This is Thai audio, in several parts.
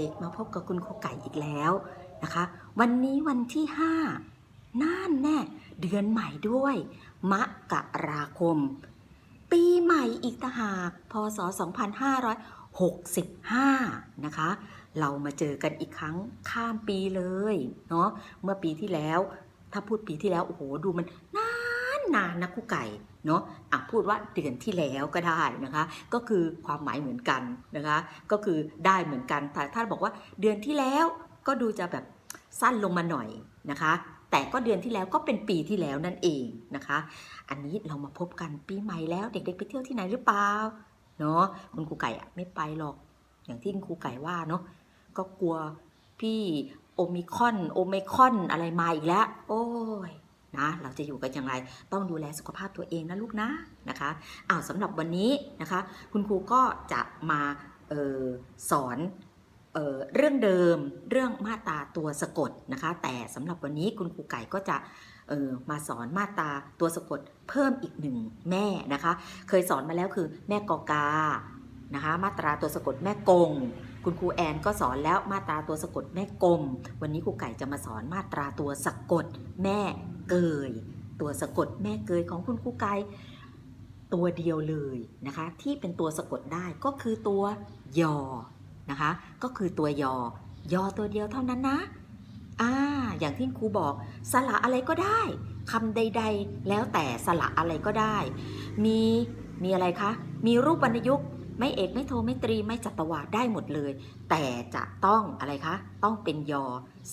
ด็กๆ มาพบกับคุณครูไก่อีกแล้วนะคะ วันนี้วันที่ 5น่านแน่ เดือนใหม่ด้วย มกราคม ปีใหม่อีกต่างหากพศ 2565 นะคะ เรามาเจอกันอีกครั้งข้ามปีเลยเนาะเมื่อปีที่แล้ว ถ้าพูดปีที่แล้ว โอ้โห ดูมันนานนานนะครูไก่ เนาะอะพูดว่าเดือนที่แล้วก็ได้นะคะ ก็คือความหมายเหมือนกันนะคะ ก็คือได้เหมือนกันแต่ถ้าบอกว่าเดือนที่แล้วก็ดูจะแบบสั้นลงมาหน่อยนะคะ แต่ก็เดือนที่แล้วก็เป็นปีที่แล้วนั่นเองนะคะ อันนี้เรามาพบกันปีใหม่แล้วเด็กๆไปเที่ยวที่ไหนหรือเปล่าเนาะคุณครูไก่อะไม่ไปหรอก อย่างที่คุณครูไก่ว่าเนาะก็กลัวพี่โอมิคอนโอเมคอนอะไรมาอีกแล้ว โอ้ย นะ เราจะอยู่กันอย่างไร ต้องดูแลสุขภาพตัวเองนะลูกนะนะคะอ้าวสำหรับวันนี้นะคะ คุณครูก็จะมาออสอนเออเรื่องเดิมเรื่องมาตาตัวสะกดนะคะ แต่สำหรับวันนี้คุณครูไก่ก็จะออมาสอนมาตาตัวสะกดเพิ่มอีกหนึ่งแม่นะคะ เคยสอนมาแล้วคือแม่กอกานะคะ มาตราตัวสะกดแม่กงคุณครูแอนก็สอนแล้วมาตราตัวสะกดแม่กลม วันนี้ครูไก่จะมาสอนมาตราตัวสะกดแม่ เกย ตัวสะกดแม่เกยของคุณครูไก่ตัวเดียวเลยนะคะ ที่เป็นตัวสะกดได้ก็คือตัวยอนะคะ ก็คือตัวยอยอตัวเดียวเท่านั้นนะอ่าอย่างที่ครูบอกสระอะไรก็ได้คำใด ๆ แล้วแต่สระอะไรก็ได้ มีมีอะไรคะ มีรูปวรรณยุกต์ ไม่เอกไม่โทไม่ตรีไม่จัตวาได้หมดเลย แต่จะต้องอะไรคะ ต้องเป็นยอ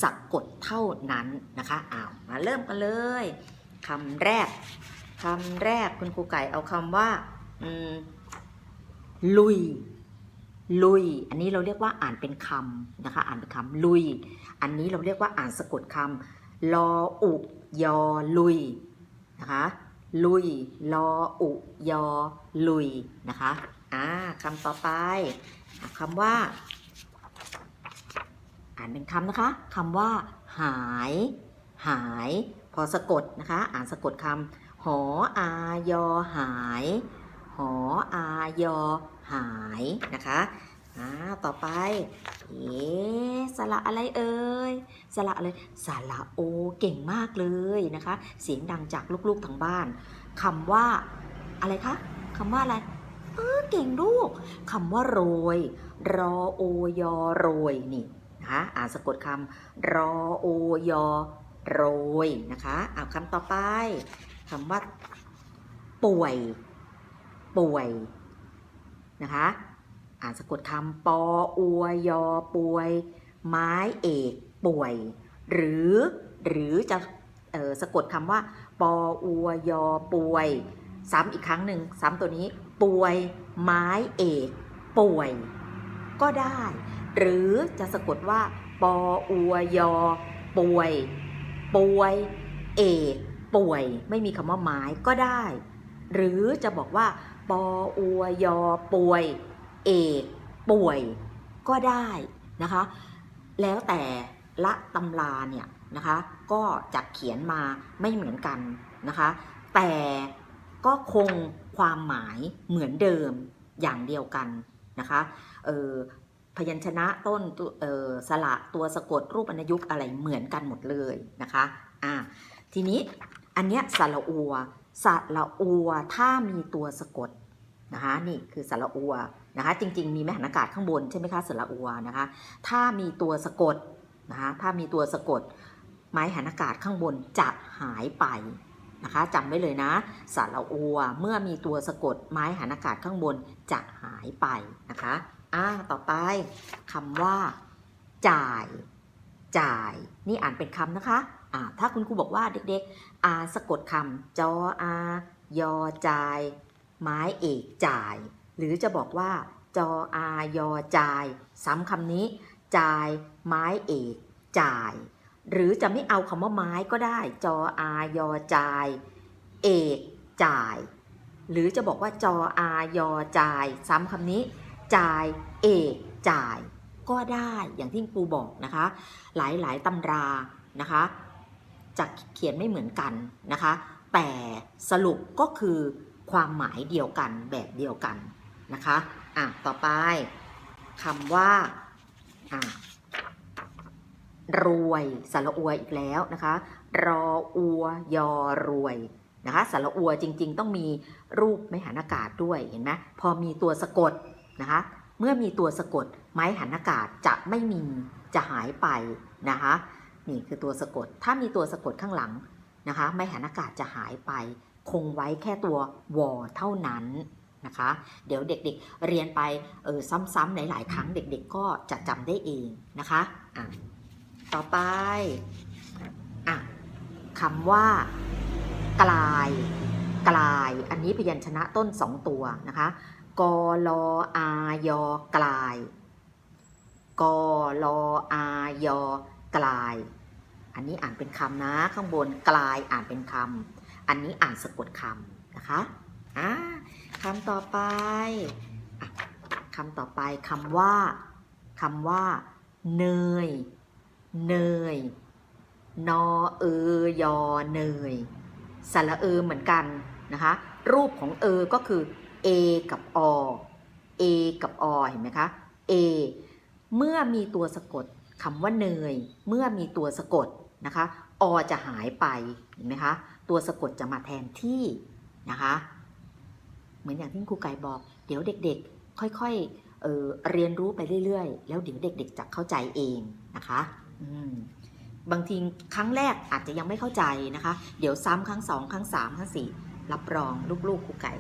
สะกดเท่านั้นนะคะอ้าวมาเริ่มกันเลยคำแรกคำแรกคุณครูไก่เอาคำว่าลุย ลุย อันนี้เราเรียกว่าอ่านเป็นคำนะคะ อ่านเป็นคำลุย อันนี้เราเรียกว่าอ่านสะกดคำลออุยอลุยนะคะลุยลออุยอลุยนะคะ อ่าคำต่อไปอคำว่า อ่านเป็นคำนะคะคำว่า หาย หาย พอสะกดนะคะ อ่านสะกดคำหออายอหาย หออายอหายนะคะอ่าต่อไป เอ๊สระอะไรเอ่ย สระอะไร สระโอ เก่งมากเลยนะคะ เสียงดังจากลูกๆทางบ้าน คำว่า อะไรคะ คำว่าอะไร เออเก่งลูกคำว่าโรย รอโอยอโรยนี่นะคะอ่านสะกดคำรอโอยอโรยนะคะอ่านคำต่อไปคำว่า ป่วย ป่วยนะคะอ่านสะกดคำปออวยอป่วย ไม้เอกป่วย หรือหรือจะออสะกดคำว่าปออวยอป่วย ซ้ำอีกครั้งหนึ่งซ้ำตัวนี้ ป่วย ไม้เอก ป่วย ก็ได้ หรือจะสะกดว่า ปออวยอ ป่วย ป่วย เอก ป่วย ไม่มีคำว่าไม้ก็ได้ หรือจะบอกว่า ปออวยอ ป่วย เอก ป่วย ก็ได้นะคะ แล้วแต่ละตำราเนี่ยนะคะก็จะเขียนมาไม่เหมือนกันนะคะ แต่ก็คง ความหมายเหมือนเดิมอย่างเดียวกันนะคะพยัญชนะต้นตสระตัวสะกดรูปวรรณยุกอะไรเหมือนกันหมดเลยนะคะอ่าทีนี้อันเนี้ยสระอัวสระอัวถ้ามีตัวสะกดนะคะนี่คือสระอัวนะคะจริง ๆ มีแม่หันอากาศข้างบนใช่ไหมคะสระอัวนะคะถ้ามีตัวสะกดนะคะถ้ามีตัวสะกดไม้หันอากาศข้างบนจะหายไป นะคะจำไว้เลยนะสระอัวเมื่อมีตัวสะกดไม้หันอากาศข้างบนจะหายไปนะคะอ่าต่อไปคำว่า จ่าย จ่าย นี่อ่านเป็นคำนะคะอ่าถ้าคุณครูบอกว่าเด็กๆอาสะกดคำจออายอจ่าย ไม้เอกจ่าย หรือจะบอกว่าจออายอจ่าย ซ้ำคำนี้ จ่าย ไม้เอก จ่าย หรือจะไม่เอาคำว่าไม้ก็ได้ จออายอจ่าย เอกจ่าย หรือจะบอกว่าจออายอจ่าย ซ้ำคำนี้ จ่าย เอกจ่าย ก็ได้อย่างที่ครูบอกนะคะ หลายๆตำรานะคะจะเขียนไม่เหมือนกันนะคะ แต่สรุปก็คือความหมายเดียวกันแบบเดียวกันนะคะ อะ ต่อไปคำว่า อะ รวยสระอวยอีกแล้วนะคะ รออัวยอรวยนะคะสระอวจริง ๆ ต้องมีรูปไม้หันอากาศด้วยเห็นไหมพอมีตัวสะกดนะคะเมื่อมีตัวสะกดไม้หันอากาศจะไม่มีจะหายไปนะคะนี่คือตัวสะกดถ้ามีตัวสะกดข้างหลังนะคะไม้หันอากาศจะหายไป คงไว้แค่ตัววอเท่านั้นนะคะ เดี๋ยวเด็กๆเรียนไปเออซ้ำๆหลายๆครั้งเด็ก ๆ ก็จะจำได้เองนะคะอะ ต่อไป อะคำว่า กลาย กลาย อันนี้พยัญชนะต้นสองตัวนะคะกลออายอกลายกลออายอกลาย อันนี้อ่านเป็นคำนะ ข้างบนกลายอ่านเป็นคำอันนี้อ่านสะกดคำนะคะอ่าคำต่อไปอคำต่อไปคำว่าคำว่า เนย เนย นอเอยอเนยสระเออเหมือนกันนะคะ รูปของเออก็คือ A กับอ A กับอเห็นไหมคะ A เมื่อมีตัวสะกดคำว่าเนย เมื่อมีตัวสะกดนะคะอจะหายไปเห็นไหมคะตัวสะกดจะมาแทนที่นะคะเหมือนอย่างที่ครูไก่บอก เดี๋ยวเด็กๆ ค่อยๆเเรียนรู้ไปเรื่อยๆ แล้วเดี๋ยวเด็กๆจะเข้าใจเองนะคะ บางทีครั้งแรกอาจจะยังไม่เข้าใจนะคะ เดี๋ยวซ้ำครั้งสองครั้งสามครั้งสี่รับรองลูกๆครูไก่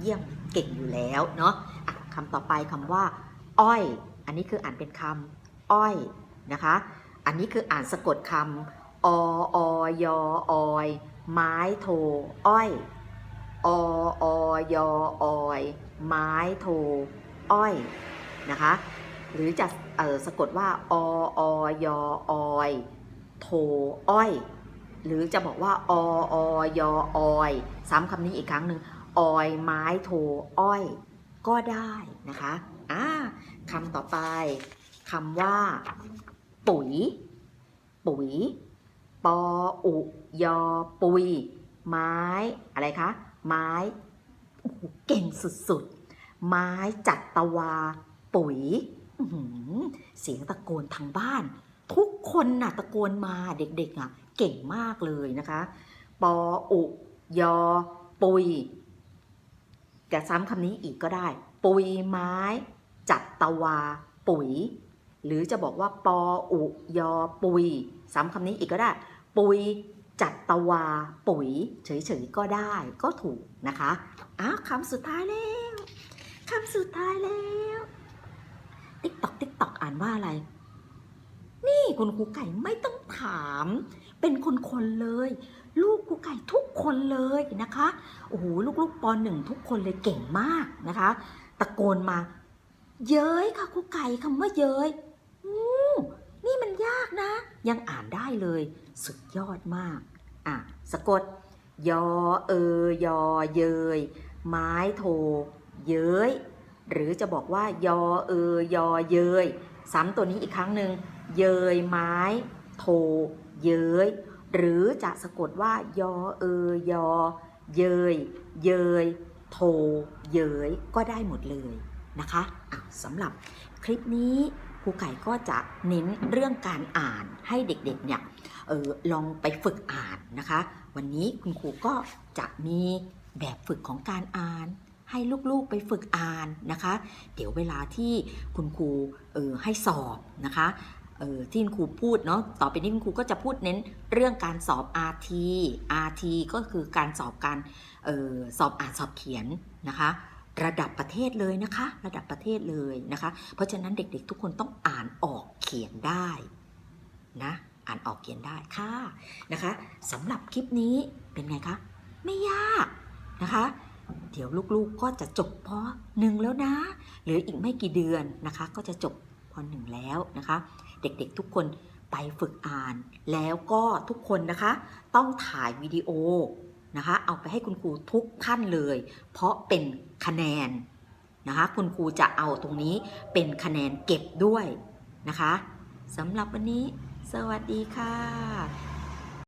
เยี่ยมเก่งอยู่แล้วเนาะะคำต่อไปคำว่า อ้อย อันนี้คืออ่านเป็นคำอ้อยนะคะ อันนี้คืออ่านสะกดคำออยออยไม้โท อ้อยออยออยไม้โท อ้อยนะคะ หรือจะ เออสะกดว่าออยออยโทอ้อย หรือจะบอกว่าออยออยซ้ำคำนี้อีกครั้งหนึ่งออยไม้โทอ้อย ก็ได้นะคะอ่าคำต่อไปคำว่า ปุ๋ย ปุ๋ยปออุยอปุย ไม้อะไรคะไม้เก่งสุดๆ ไม้จัดตวา ปุ๋ย เสียงตะโกนทางบ้าน ทุกคนน่ะตะโกนมาเด็กๆอะเก่งมากเลยนะคะ ปออุยอ ปุย จะซ้ำคำนี้อีกก็ได้ ปุยไม้ จัดตะวา ปุ๋ย หรือจะบอกว่า ปออุยอ ปุย ซ้ำคำนี้อีกก็ได้ ปุย จัดตะวา ปุ๋ย เฉยๆก็ได้ก็ถูกนะคะอ้าวคำสุดท้ายแล้วคำสุดท้ายแล้วติ๊กตอกติ๊กตอกอ่านว่าอะไร นี่คุณครูไก่ไม่ต้องถาม เป็นคนๆเลย ลูกครูไก่ทุกคนเลยนะคะ โอ้โหลูกๆปหนึ่งทุกคนเลยเก่งมากนะคะ ตะโกนมา เย้ยค่ะครูไก่คำว่าเย้ยนี่มันยากนะ ยังอ่านได้เลย สุดยอดมาก อะ สะกด ยอเอยอเยย ไม้โท เย้ย หรือจะบอกว่ายอเอยอเยย ซ้ำตัวนี้อีกครั้งหนึ่งเยยไม้โทเย้ยหรือจะสะกดว่ายอเอยอ เยย เยย โท เยยก็ได้หมดเลยนะคะะสำหรับคลิปนี้ครูไก่ก็จะเน้นเรื่องการอ่านให้เด็กๆเนี่ยออลองไปฝึกอ่านนะคะ วันนี้คุณครูก็จะมีแบบฝึกของการอ่าน ให้ลูกๆไปฝึกอ่านนะคะ เดี๋ยวเวลาที่คุณครูเออให้สอบนะคะเออที่คุณครูพูดเนาะต่อไปนี้คุณครูก็จะพูดเน้นเรื่องการสอบ RT RT ก็คือการสอบการออสอบอ่านสอบเขียนนะคะระดับประเทศเลยนะคะ ระดับประเทศเลยนะคะ เพราะฉะนั้นเด็กๆ ทุกคนต้องอ่านออกเขียนได้นะอ่านออกเขียนได้ค่ะนะคะสำหรับคลิปนี้เป็นไงคะ ไม่ยากนะคะ เดี๋ยวลูกๆก็จะจบพหนึ่งแล้วนะเหลืออีกไม่กี่เดือนนะคะ ก็จะจบพหนึ่งแล้วนะคะ เด็กๆทุกคนไปฝึกอ่าน แล้วก็ทุกคนนะคะ ต้องถ่ายวิดีโอนะคะ เอาไปให้คุณครูทุกท่านเลย เพราะเป็นคะแนนนะคะ คุณครูจะเอาตรงนี้เป็นคะแนนเก็บด้วยนะคะสำหรับวันนี้ สวัสดีค่ะ